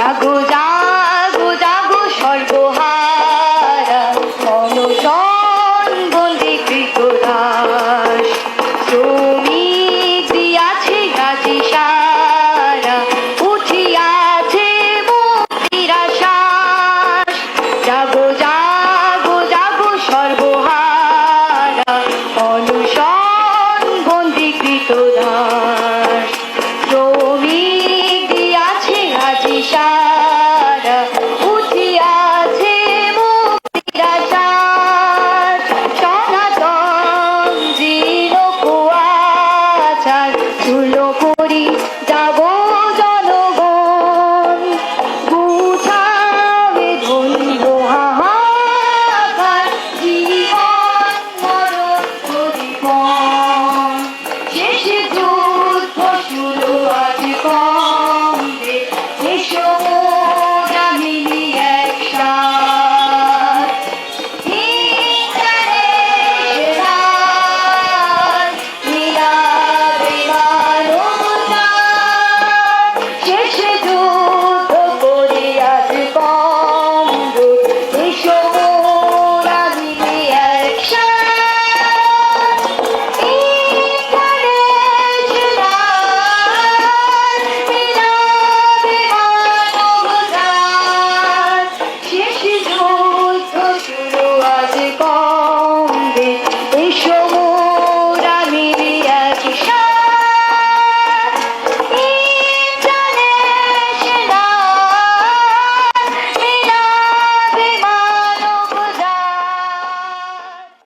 জাগো জাগো জাগো সর্বহারা। অনশন বন্দী কৃতদাস তুমি দিয়াছে গাছে সারা। উঠিয়াছে মুক্তির শ্বাস জাগো জাগো জাগো সর্বহারা। অনশন বন্দী কৃতদাস তুমি Hallelujah.